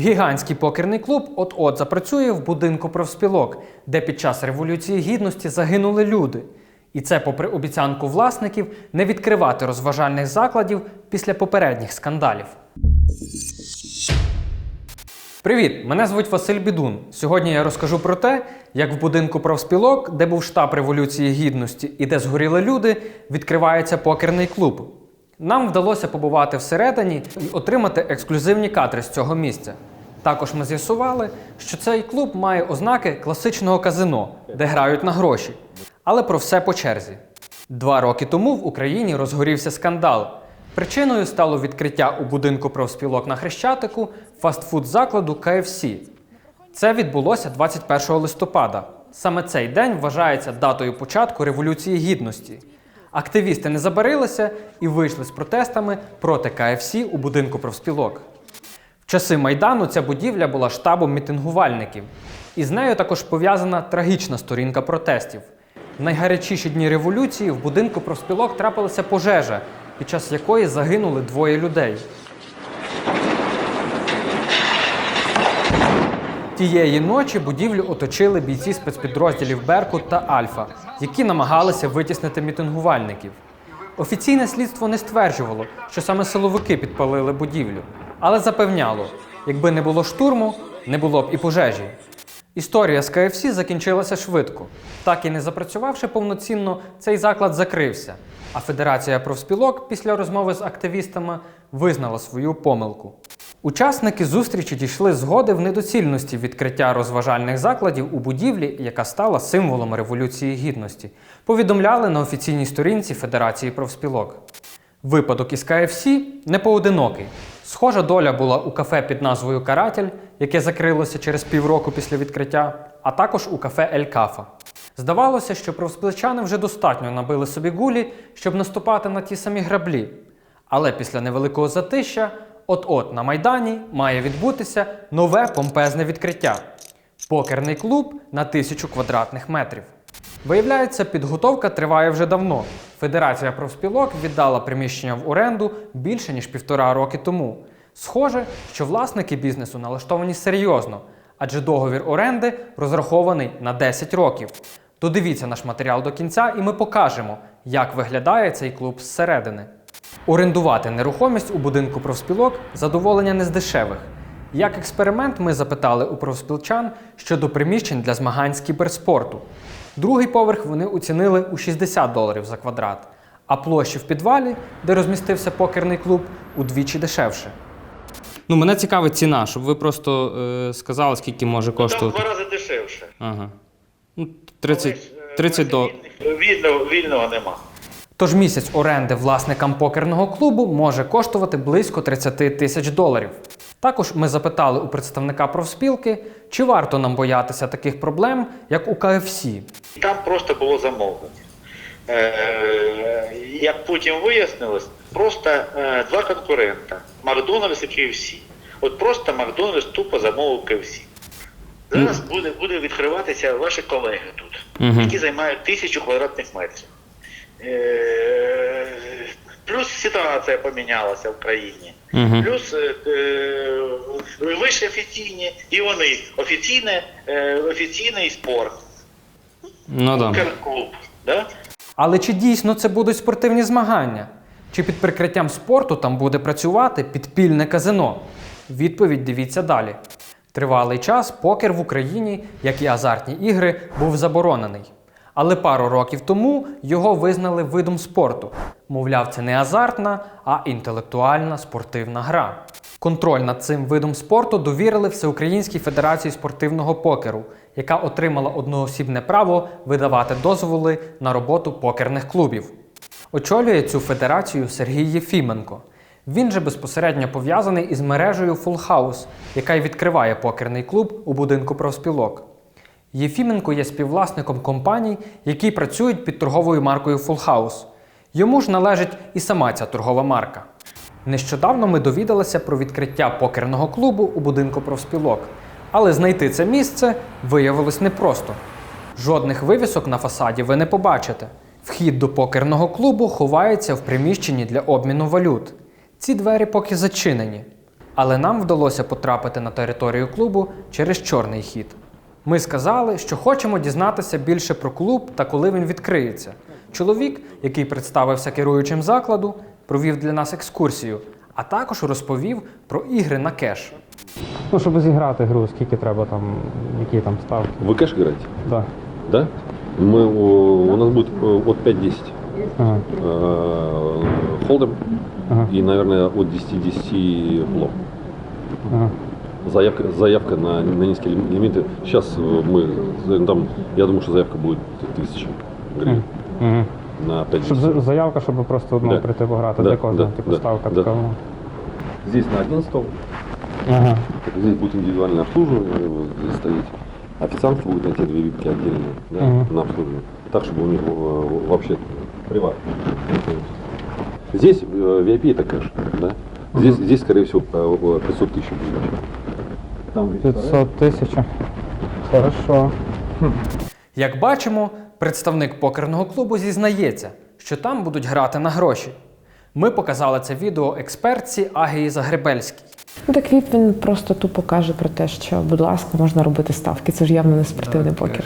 Гігантський покерний клуб от-от запрацює в будинку профспілок, де під час Революції Гідності загинули люди. І це попри обіцянку власників не відкривати розважальних закладів після попередніх скандалів. Привіт! Мене звуть Василь Бідун. Сьогодні я розкажу про те, як в будинку профспілок, де був штаб Революції Гідності і де згоріли люди, відкривається покерний клуб. Нам вдалося побувати всередині і отримати ексклюзивні кадри з цього місця. Також ми з'ясували, що цей клуб має ознаки класичного казино, де грають на гроші. Але про все по черзі. Два роки тому в Україні розгорівся скандал. Причиною стало відкриття у будинку профспілок на Хрещатику фастфуд закладу KFC. Це відбулося 21 листопада. Саме цей день вважається датою початку Революції Гідності. Активісти не забарилися і вийшли з протестами проти КФС у будинку профспілок. В часи Майдану ця будівля була штабом мітингувальників, і з нею також пов'язана трагічна сторінка протестів. В найгарячіші дні революції в будинку профспілок трапилася пожежа, під час якої загинули двоє людей. Тієї ночі будівлю оточили бійці спецпідрозділів Беркут та Альфа, які намагалися витіснити мітингувальників. Офіційне слідство не стверджувало, що саме силовики підпалили будівлю, але запевняло, якби не було штурму, не було б і пожежі. Історія з КФС закінчилася швидко. Так і не запрацювавши повноцінно, цей заклад закрився. А Федерація профспілок після розмови з активістами визнала свою помилку. Учасники зустрічі дійшли згоди в недоцільності відкриття розважальних закладів у будівлі, яка стала символом Революції Гідності, повідомляли на офіційній сторінці Федерації профспілок. Випадок із КФС не поодинокий. Схожа доля була у кафе під назвою Каратель, яке закрилося через півроку після відкриття, а також у кафе Ель Кафа. Здавалося, що профспілчани вже достатньо набили собі гулі, щоб наступати на ті самі граблі. Але після невеликого затища, от-от на Майдані має відбутися нове помпезне відкриття покерний клуб на тисячу квадратних метрів. Виявляється, підготовка триває вже давно. Федерація профспілок віддала приміщення в оренду більше ніж півтора роки тому. Схоже, що власники бізнесу налаштовані серйозно, адже договір оренди розрахований на 10 років. Додивіться наш матеріал до кінця, і ми покажемо, як виглядає цей клуб зсередини. Орендувати нерухомість у будинку профспілок задоволення не з дешевих. Як експеримент, ми запитали у профспілчан щодо приміщень для змагань з кіберспорту. Другий поверх вони оцінили у 60 доларів за квадрат, а площі в підвалі, де розмістився покерний клуб, удвічі дешевше. Ну, мене цікавить ціна, щоб ви просто е, сказали, скільки може коштувати. Там в два рази дешевше. Ага. Ну, Але ж, е, вільних- Вільного, вільного нема. Тож місяць оренди власникам покерного клубу може коштувати близько 30 тисяч доларів. Також ми запитали у представника профспілки, чи варто нам боятися таких проблем, як у КФС. Там просто було замовлення. Е, як потім вияснилось, просто е, два конкурента Макдональдс і KFC. От просто Макдональдс тупо замовив KFC. Зараз буде, буде відкриватися ваші колеги тут, які займають тисячу квадратних метрів. Е, плюс ситуація помінялася в країні. Мгм. Плюс е, е, офіційні, і вони офіційне, е, офіційний спорт, Ну клуб. Да? Але чи дійсно це будуть спортивні змагання? Чи під прикриттям спорту там буде працювати підпільне казино? Відповідь дивіться далі. Тривалий час покер в Україні, як і азартні ігри, був заборонений. Але пару років тому його визнали видом спорту. Мовляв, це не азартна, а інтелектуальна спортивна гра. Контроль над цим видом спорту довірили Всеукраїнській Федерації спортивного покеру, яка отримала одноосібне право видавати дозволи на роботу покерних клубів. Очолює цю федерацію Сергій Єфіменко. Він же безпосередньо пов'язаний із мережею Full House, яка й відкриває покерний клуб у будинку профспілок. Єфіменко є співвласником компаній, які працюють під торговою маркою Full House. Йому ж належить і сама ця торгова марка. Нещодавно ми довідалися про відкриття покерного клубу у будинку профспілок, але знайти це місце виявилось непросто. Жодних вивісок на фасаді ви не побачите. Вхід до покерного клубу ховається в приміщенні для обміну валют. Ці двері поки зачинені. Але нам вдалося потрапити на територію клубу через чорний хід. Ми сказали, що хочемо дізнатися більше про клуб та коли він відкриється. Чоловік, який представився керуючим закладу, провів для нас екскурсію, а також розповів про ігри на кеш. Ну, щоб зіграти гру, скільки треба там, які там ставки. Вы кэш играете? Да. Да? Мы, у, у нас будет э, от 5-10 Ага. э, холдем Ага. и, наверное, от 10-10 плов. Ага. Заявка, заявка на, на низкие лим- лимиты. Сейчас э, мы, э, там, я думаю, что заявка будет 1000 гривен Угу. на 5 Щоб за- заявка, щоб просто ну, Да. прийти пограти Да, для кожного, да, типу да, ставка да. така. ну. Здесь на один стол, Ага. здесь будет индивидуальное обслуживание, вот здесь стоите. Официанты будут на те две випки отдельные да, Мгм. на обслуживание. Так, чтобы у них э, вообще приват. Здесь э, VIP это кэш, да? Здесь, здесь, скорее всего, э, 500 тысяч будет. Там 500 тисяч. Хорошо. Як бачимо, представник покерного клубу зізнається, що там будуть грати на гроші. Ми показали це відео експертці Агії Загребельській. Ну так віп він просто тупо каже про те, що, будь ласка, можна робити ставки. Це ж явно не спортивний покер.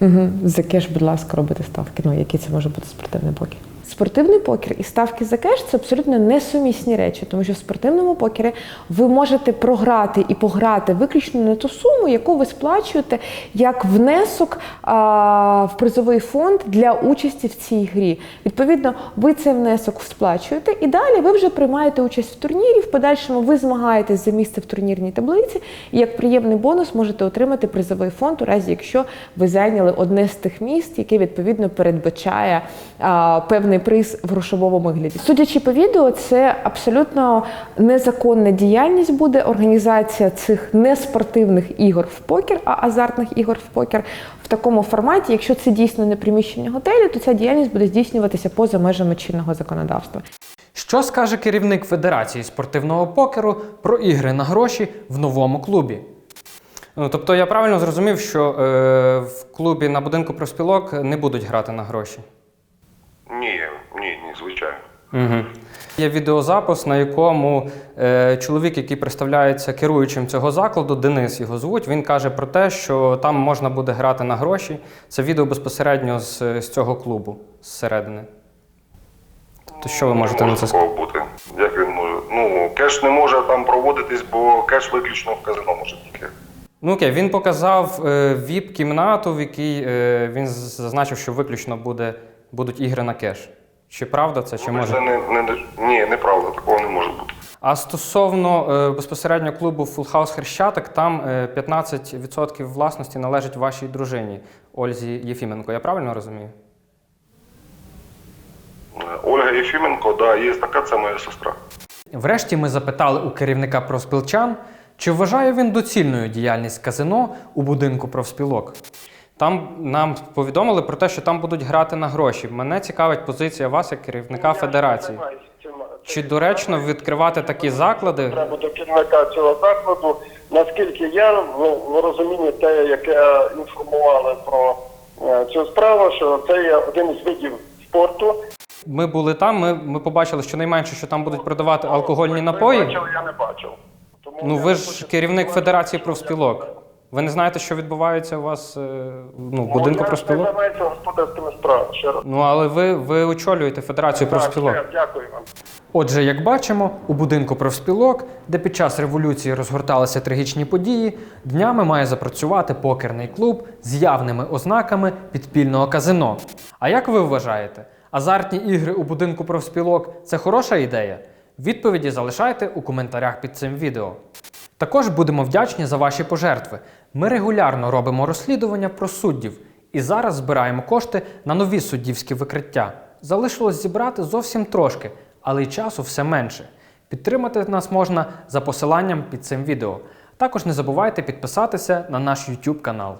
Угу. За кеш, будь ласка, робити ставки. Ну, який це може бути спортивний покер? Спортивний покер і ставки за кеш це абсолютно несумісні речі, тому що в спортивному покері ви можете програти і пограти виключно на ту суму, яку ви сплачуєте як внесок а, в призовий фонд для участі в цій грі. Відповідно, ви цей внесок сплачуєте, і далі ви вже приймаєте участь в турнірі. В подальшому ви змагаєтесь за місце в турнірній таблиці, і як приємний бонус можете отримати призовий фонд, у разі якщо ви зайняли одне з тих місць, яке відповідно передбачає а, певний приз в грошовому вигляді. Судячи по відео, це абсолютно незаконна діяльність буде організація цих неспортивних ігор в покер, а азартних ігор в покер в такому форматі. Якщо це дійсно не приміщення готелю, то ця діяльність буде здійснюватися поза межами чинного законодавства. Що скаже керівник Федерації спортивного покеру про ігри на гроші в новому клубі? Ну, тобто я правильно зрозумів, що е, в клубі на будинку профспілок не будуть грати на гроші. Ні, ні, ні, звичайно. Угу. Є відеозапис, на якому е, чоловік, який представляється керуючим цього закладу, Денис його звуть, він каже про те, що там можна буде грати на гроші. Це відео безпосередньо з, з цього клубу, зсередини. Тобто, що ви можете на це сказати? бути. Як він може? Ну, кеш не може там проводитись, бо кеш виключно в казино може тільки. Ну окей, він показав е, віп-кімнату, в якій е, він зазначив, що виключно буде, будуть ігри на кеш. Чи правда це, чи Це може? не, не, не- ні, неправда, такого не може бути. А стосовно е, безпосередньо клубу Full House Хрещатик, там е, 15% власності належить вашій дружині Ользі Єфіменко. Я правильно розумію? Е, Ольга Єфіменко, да, є така, це моя сестра. Врешті ми запитали у керівника профспілчан, чи вважає він доцільною діяльність казино у будинку профспілок. Там нам повідомили про те, що там будуть грати на гроші. Мене цікавить позиція вас як керівника федерації. Чи доречно відкривати такі заклади? треба до керівника цього закладу. Наскільки я в, в розумінні те, яке інформували про е, цю справу, що це є один із видів спорту. Ми були там, ми, ми побачили, що найменше, що там будуть продавати алкогольні напої. Я не бачив. Тому Ну ви ж керівник. Федерації профспілок. Ви не знаєте, що відбувається у вас е, ну, в Ну, будинку профспілок? займаюся господарськими справами. Ще раз. Ну але ви, ви очолюєте Федерацію Так, профспілок. все, дякую вам. Отже, як бачимо, у будинку профспілок, де під час революції розгорталися трагічні події, днями має запрацювати покерний клуб з явними ознаками підпільного казино. А як ви вважаєте, азартні ігри у будинку профспілок це хороша ідея? Відповіді залишайте у коментарях під цим відео. Також будемо вдячні за ваші пожертви. Ми регулярно робимо розслідування про суддів і зараз збираємо кошти на нові суддівські викриття. Залишилось зібрати зовсім трошки, але й часу все менше. Підтримати нас можна за посиланням під цим відео. Також не забувайте підписатися на наш YouTube канал.